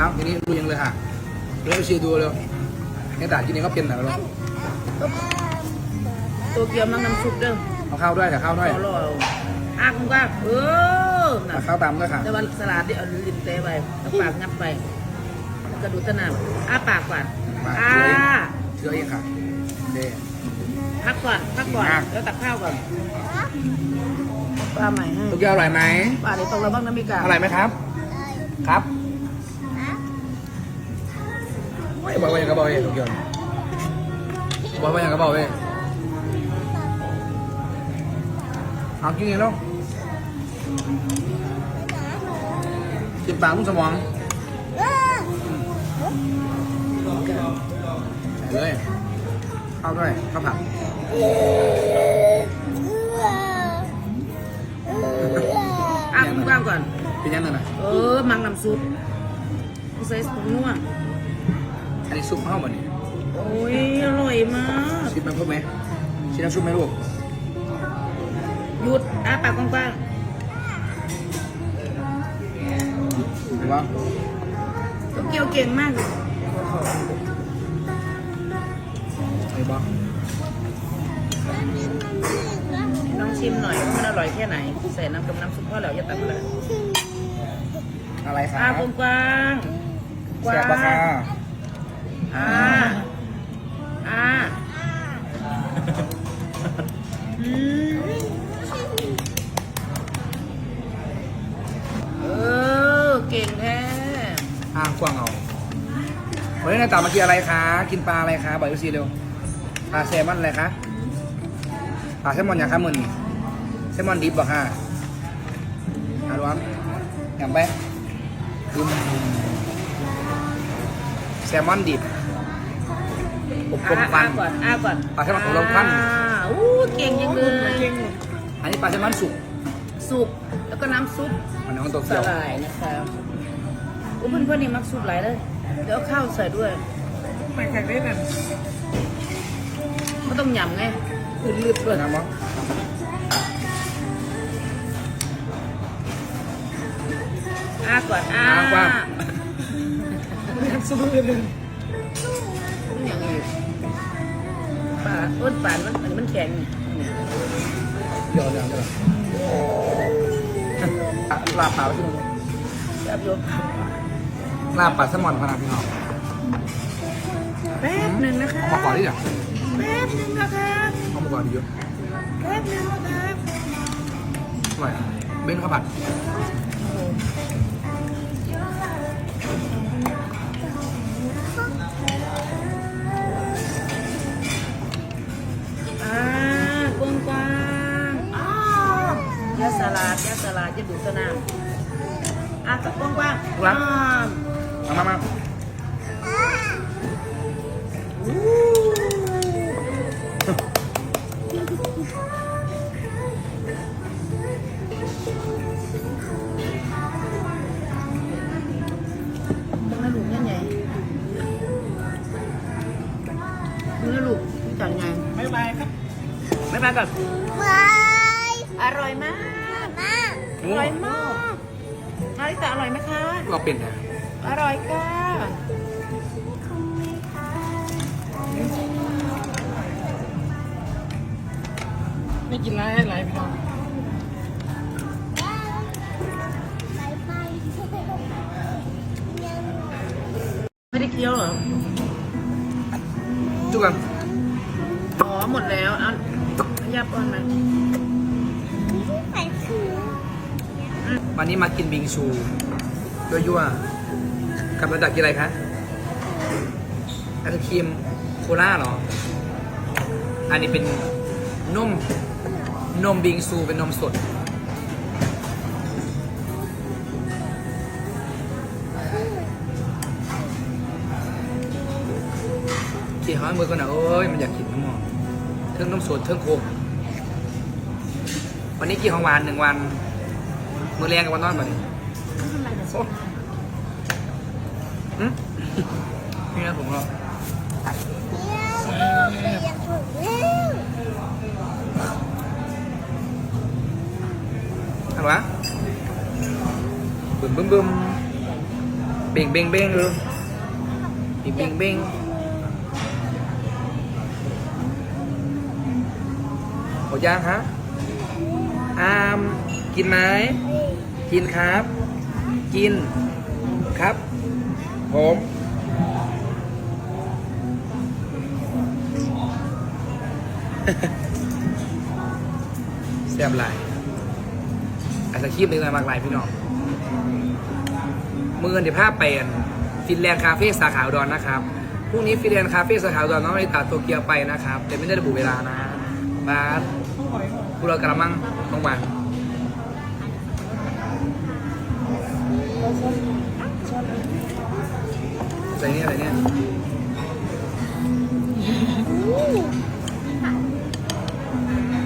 เอาทีนี้ดูยังเลยค่ะเร็วชีดูเร็วในตากินเองก็เป็นหน่อยแล้วตัวเกียวมังน้ำซุปเด้อเอาข้าวด้วยแต่ข้าวด้วยขอรอเอาอ้าคุณว่าเออน่ะเอาข้าวตามด้วยค่ะแต่ว่าสลัดที่เอาลิ้นเตะไปเอาปากงับไปกระดูกตะหนาอ้าปากก่อนมาอ้าเชื่อเองค่ะเด้พักก่อนพักก่อนมากแล้วตักข้าวก่อนป้าใหม่ให้ตุ๊กแกอร่อยไหมป้าเดี๋ยวตรงเราบ้างนะมิกาอร่อยไหมครับ ครับ บอกว่าอย่างกระบอกเองตุ๊กแกบอกว่าอย่างกระบอกเองเอากินเองแล้วกินปากมุ้งสมองใส่เลยข้าวด้วยข้าวผัดอ้าคุณว่างก่อนเป็นยังไงนะเออ มังน้ำซุปใส่ผงนัว อันนี้ซุปข้าวมันนี่โอ้ยอร่อยมากชิมมันเพิ่มไหมชิมน้ำซุปไหมลูกหยุดอ้าปากกว้างหรือว่าๆตัวเกียวเก่งมากไอ้บ้าน้องชิมหน่อยว่ามันอร่อยแค่ไหน ใส่น้ำกับน้ำซุปพ่อแล้วอย่าตักเลยอะไรครัอ้าบกว้างๆกว้าแซ่บปะค่ะ อ่า อ่า อืมเออ เก่งแท้ อ่างกว้างเอาวันนี้นายตามากินอะไรคะ กินปลาอะไรคะบอกยูซีเร็ว ปลาแซลมอนอะไรคะ ปลาแซลมอนอย่างคะมือนแซลมอนดิบบอกค่ะอาล้วงอย่างไปอืมแซลมอนดิบ อบรมควันอ้าก่อนอ้าก่อนปลาแซลมอนอบรมควันอ่าอู้เก่งยังเลยอันนี้ปลาแซลมอนสุกสุกแล้วก็น้ำซุปมันน้องตัวสเกียวลายนะคะอุ้เพื่อนเพื่อนๆนี่มักซุปหลายเลยเดี๋ยวเอาข้าวใส่ด้วยไม่แข็งได้แบบไม่ต้องยำไงคือลืดด้วยน้ำมั้งอ้าก่อนอ้าอ้างกว้างสู้เลย ปลาอ้นปลามันอันนี้มันแข็งเดี๋ยวเดี๋ยวเดี๋ยวลาบปลาที่นึงจับยกลาบปลาแซลมอนพนักพี่น้องแป๊บหนึ่งนะคะมาก่อนดิจ้ะแป๊บหนึ่งนะคะเอามาก่อนดีเยอะแป๊บหนึ่งนะคะอร่อยเบ้นข้าวผัดาสลัดยาสลัดจะดูดสนามอะกับกว้างกว้างๆอ่ามามามาตรงนั้นลูกยังไงดูนะลูกจัดไงบ๊ายบายครับบ๊ายบายก่อนอร่อยมาก อร่อยมากนาริตะอร่อยไหมคะ เราเป็นนะอร่อยค่ะไม่กินไรให้ไรพี่น้องไม่ได้เคี้ยวเหรอจุกันอ๋อหมดแล้วเอะยับก่อนไหม วันนี้มากินบิงซูด้วยยั่วกับระดับกินอะไรคะไอศครีมโคล่าเหรอ อันนี้เป็นนมนมบิงซูเป็นนมสด ขี่ห้อยมือก่อนนะเอ้ย มันอยากกินน้ำหมอเครื่องน้ำสดเครื่องโคกวันนี้กินของหวานหนึ่งวัน มือแรงกับวันนอนบ่ดิโอ้หืมนี่นะผมก็อะไรวะบึมบึมบึมเบ่งเบ่งเบ่งดูอีกเบ่งเบ่งหมดยังฮะอามกินไหม กินครับ กินครับ ผมแซ่บหลายอาจจะคีบเลยมากหลายพี่น้องมือเดี๋ยวภาพไปอันฟินแลนด์คาเฟ่สาขาอุดรนะครับพรุ่งนี้ฟินแลนด์คาเฟ่สาขาอุดรน้องนาริตาโตเกียวไปนะครับแต่ไม่ได้ระบุเวลานะบาสพวกเรากระมังต้องมา อะไรเนี่ยอะไรเนี่ย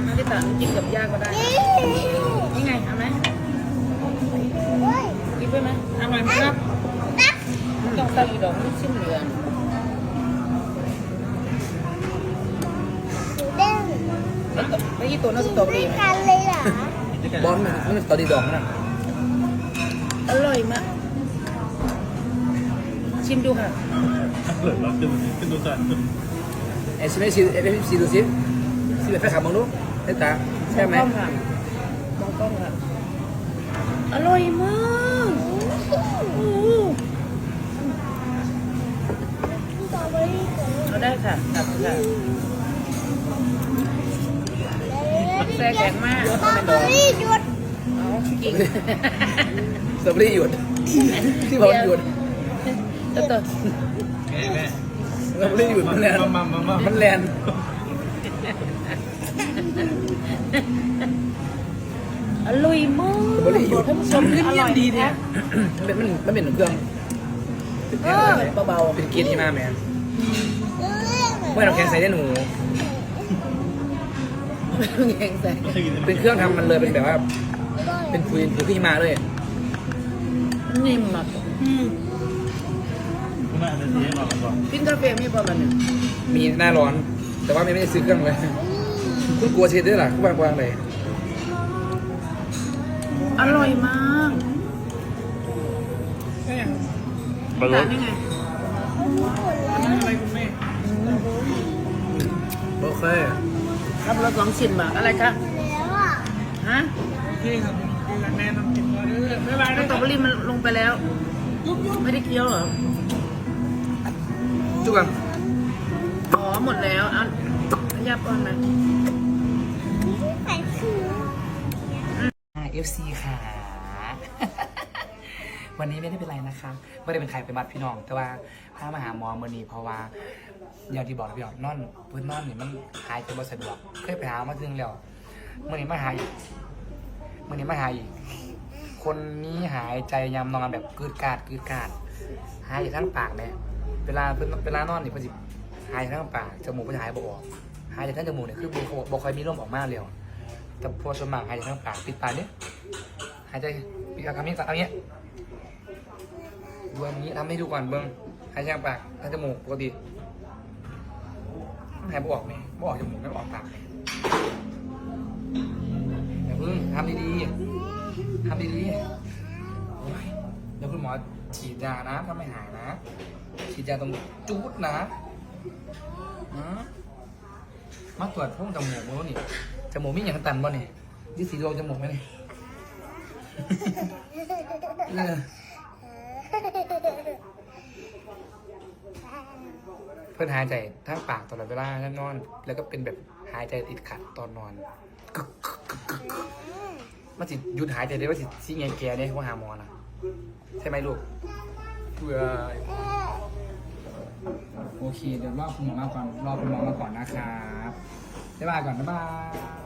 ไม่ได้ตัดกินกับย่าก็ได้ นี่ไงเอาไหมกินไปไหมอร่อยไหมครับต้องใส่อีดอกนี่ชิ้นเหลืองแล้วก็แล้วยี่ตัวน่าสตรอเบอรี่ไหมบอลมันมันตอนดีดอกนะ อร่อยมาก ชิมดูค่ะ เหลือขึ้นขึ้นตัวสั่นไอ้ชิมไม่ชิมไอ้ไม่ชิมดูสิชิมแบบแฟขับมองดูไอ้ตาใช่ไหมมองกล้องค่ะมองกล้องค่ะ อร่อยมากโอ้โหเอาได้ค่ะตัดค่ะแซ่แข็งมากเอากิ่งสตรอเบอรี่หยุดที่บอกหยุด แล้วตัวแม่แม่สตรอเบอรี่หยุดมันแลนมามามามามันแลนอร่อยมากท่านผู้ชมอร่อยดีนะมันเป็นมันมันเป็นเครื่องเป็นเครื่องเบาๆเป็นเกียร์ที่มาแมนเมื่อเราแข่งใส่ได้หนูแข็งใส่ไม่เคยกินเป็นเครื่องทำมันเลยเป็นแบบว่า เป็นคุยคุยขึ้นมาเลย นิ่มมากอืมคุณแม่จะชี้ให้เราก่อนกินกาแฟมีประมาณหนึ่งมีหน้าร้อน แต่ว่าไม่ได้ซื้อเครื่องเลย คุณกลัวเช็ดด้วยล่ะคุณวางวางเลยอร่อยมากบอลร้านนี่ไงโอเครับรสสองชิ้นมาอะไรคะฮะพี่ครับ แม่น้ำจิ้มไม่ไหวสตรอเบอรี่มันลงไปแล้ว ไม่ได้เคี้ยวเหรอ จุกันอ๋อ หมดแล้วอะยับก่อนนะเอฟซีค่ะ วันนี้ไม่ได้เป็นไรนะคะไม่ได้เป็นใครเป็นบัดพี่น้อง แต่ว่าพามาหาหมอมื่อนี้เพราะว่าอย่างที่บอกพี่น้องนอนพื้นนอนนี่มันหายใจบ่สะดวกเคยไปหามาถึงแล้วมื่อนี้มาหาอีก มื่อนี้มาหายอีก คนนี้หายใจยามนอนแบบกืดกาดกืดกาดหายอยู่ทั้งปากเนี่ยเวลาเพิ่นเวลานอนนี่เพิ่นสิหายอยู่ทั้งปากจมูกเพิ่นหายบ่ออกหายจากทั้งจมูกเนี่ยคือบ่บ่ค่อยมีลมออกมาเลยแต่พอสวนมากหายจากทั้งปากปิดปากเนี่ยหายใจปิดปากคำนี้เอาอาเงี้ยดูอันนี้ทำให้ดูก่อนเบิ้งหายใจทางปากทางจมูกปกติหายบ่ออกไหมบ่ออกจมูกไม่ออกปาก มอย่าเพิ่งทำดีๆทำดีๆโอ้ยเดี๋ยวคุณหมอฉีดยานะถ้าไม่หายนะ ฉีดยาตรงจูดนะนะมาตรวจพุ่งจมูกมั้งนี่จมูกมีอย่างตันบ่นี่ยี่สีดวงจมูกไหมนี่เพื่อนหายใจทั้งปากตลอดเวลาทั้งนอน แล้วก็เป็นแบบหายใจติดขัดตอนนอนกึก มันสิหยุดหายใจได้ว่าสิสิไงแกเนี่ยว่าหาหมอนะใช่ไหมลูกเพื่อโอเค เดี๋ยวรอคุณหมอมาก่อน รอคุณหมอมาก่อนนะครับบ๊ายบายก่อนบ๊ายบาย